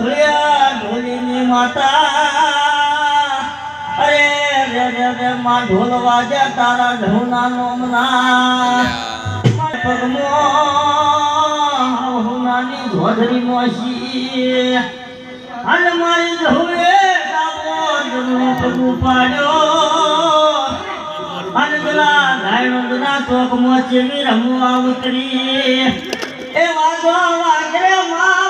ધોળિયા ઢોલીની માતા. અરે, રે રે રે, માં ઢોલ વાજ્યા તારા ઢોના નોમના. પગમાં હુનાની ધોધરી મોસી હાલ મારી ઢોળે ડાબો જમણો અને ચેવી રમવા ઉતરી. એ વાગો વાગરે માં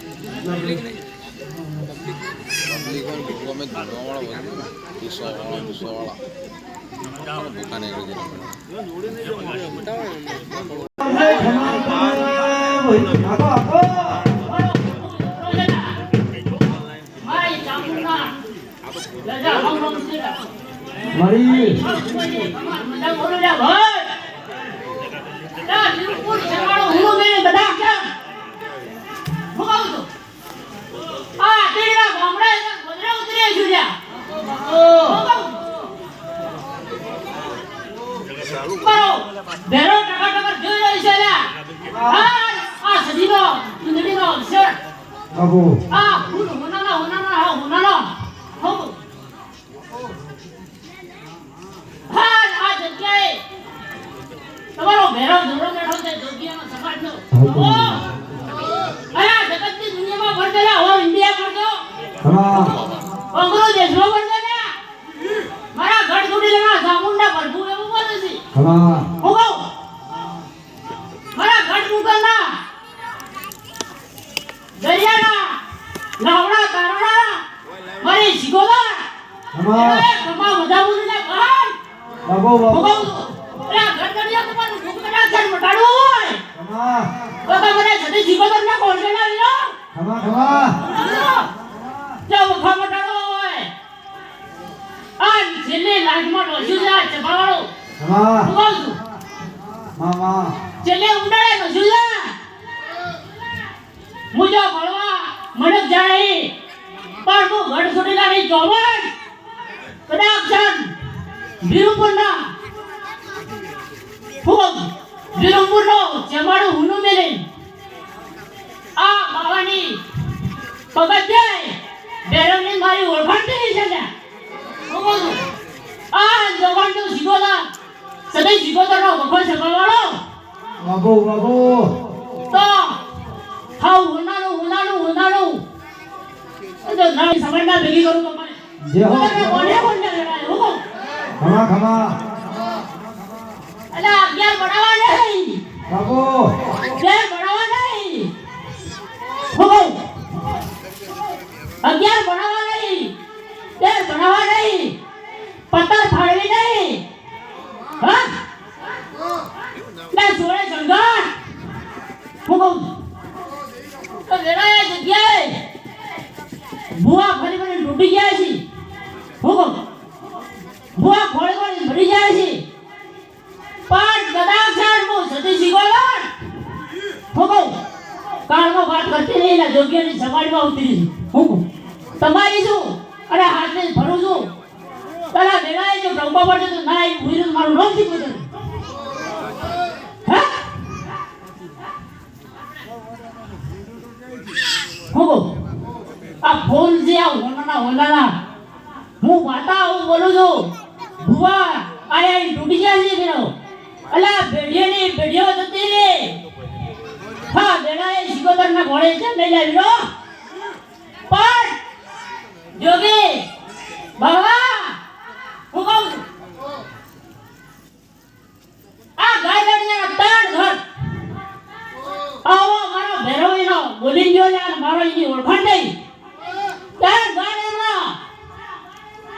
ગમે ધોવાવાળા વધુ ગુસ્સાવાળા ગુસ્સાવાળા ભૂખાને કરી બેરો ટકા ટકા જોઈ રહી છે હા, આ સદીનો, ચૂંદડીનો શેઠ. બાબુ આ ફૂલ હોનાનો, હોનાનો, હા, હોનાનો. હો. હા, આ જગ્યાએ તમારો ભેરો જોડો બેઠો છે જોગીયાનો સમાજનો. હો. અરે જગતની દુનિયામાં ફરતેલા હો ઇન્ડિયા ફરતો હા અંગ્રેજો દેશમાં ફરતો ને મારા ગઢ છોડી લેના ચામુંડા પ્રભુ એવું બોલે છે હા. હું કહું મારા મુગલના. દરિયાના લાવડા તારણા મારી શિકોલા હા બધા મુરીના કાન બાબુ હું બાબુ કહું અરે આ ગઢ તમારું ભૂખ કદાચ છે મટાડવું હોય. હા તો તમે સદી શિકોતર ના કોણ ના લીધો ખમા ખમા જો વખા મટાડવો હોય. આ છેલ્લે લાજમાં ડોસ્યું છે આ ચપાવાળો ખમા હું કહું છું મામા છેલ્લે ઉડાડે મુજો ભણવા મનક જાય પણ તું ઘડ છોડી લાવી ચોવન કદાચ જન વીરુપુર ના ફૂગ. વીરુપુર નો ચમાડું હુનું મેલે. આ બાવાની પગત જાય બેરવની મારી ઓળખાણ થઈ છે ને હું કહું છું, આ જવાનનું શીખોલા સદય શીખોતર નો વખો સગળવાળો બાબુ બાબુ. તો હાઉ ઉનાળો ઉનાળો ઉનાળો. તો નાની સમજના ભેગી કરું તમને મને. જે હો. કોને કોને લડાય હું? ખમા ખમા. અલા અગિયાર બનાવવા નહીં બાબુ. અગિયાર બનાવવા નહીં હું કહું અગિયાર બનાવવા નહીં તેર બનાવવા નહીં પત્તર ફાડવી નહીં હા લે સોળે સંઘાર હું કહું તો વેળાએ જગ્યાએ ભૂવા ફરી ફરી લૂંટી ગયા છે. હું ભૂવા ખોળી ખોળી ભરી જાય છે. પણ કદાચ હું સતી શીખવાડો હું કહું કાળમાં વાત કરતી નહીં ને જોગ્યની સવારીમાં ઉતરી છું હું કહું તમારી શું? અરે હાથને ફરું છું. તારા વેળાએ જો ડબ્બા પડે તો ના, એ ભૂરીનું મારું નથી શીખવું હું આ ફોન હું વાતા બોલું છું. ભુવા, આયા છે પેલો. અલા, ભેડિયાની ભેડિયો થતી રે હા બેડાએ સિકોતરના ઘોડે છે લઈ લાવી પણ, જોગી, બાબા, હું કહું આ ગાય બોલી ગયો ને મારો એની ઓળખાણ નહીં. તાર એમનો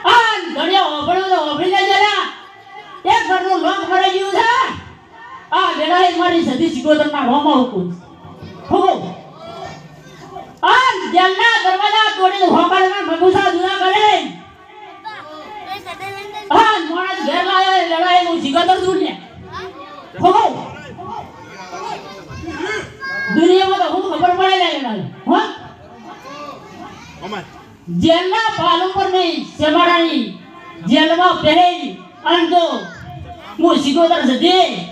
આ ઘડિયા ઓભળ્યું તો ઓભળી લેજે જરા એક ઘરનું લોક મરાઈ ગયું છે. આ વેળાએ મારી સદી સિકોતરના રોમો હુકુમ હુકુમ આ જેલના દરવાજા તોડી તો હોકાળમાં ભગુસા જુદા કરે. હા મોણા ઘેર લાયો લડાઈ હું સિકંદર છું ને હો હો. દુનિયામાં તો હું ખબર પડે લે લડાઈ હો જેલના પાલ ઉપર નહીં સેમાડાની જેલમાં પહેરી અને જો હું સિકોદર સધી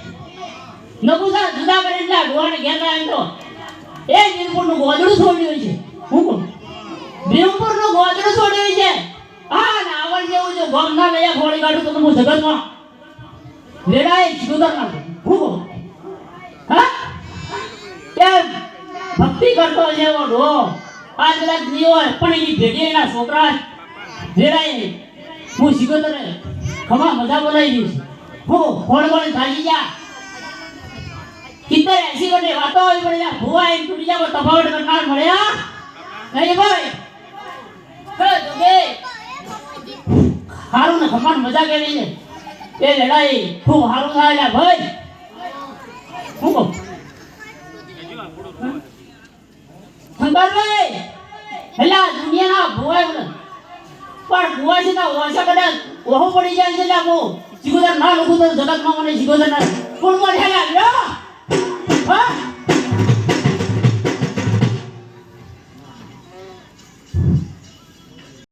નકુસા જુદા કરીને ગોવાને ઘેર તો. એ વીરપુરનું ગોદડું છોડ્યું છે. હું વીરપુરનું ગોદડું છોડ્યું છે. આ નાવલ જેવું છે ગોમના લઈ ખોળી કાઢું તો હું જગતમાં? વેડાએ સિકોદર ના હું હા? કે ભક્તિ કરતો છે એવો ડો. આ કલાક નહીં હોય, પણ એની ભેટી એના છોકરા વેડાએ હું સિકોદર ખમા મજા બોલાવી દઈશ. હું ખોળ ખોળ થાકી જા કિતર એસી વડે વાતો આવી પડે ભૂવા એમ તૂટી જાવ તફાવત કરનાર મળ્યા. નહીં ભાઈ, હે જોગે. હારું ને ખમાન મજા કરી છે એ લડાઈ ખૂબ હારું થાય ભાઈ. હું કહું? અંબાભાઈ એલા દુનિયાના ભુવા પણ ભુવા છે તા વર્ષા કદાચ ઓહો પડી જાય છે લાગો જીગોદર ના લોકો તો જગતમાં મને જીગોદર ના કોણ કોણ હેલા હા?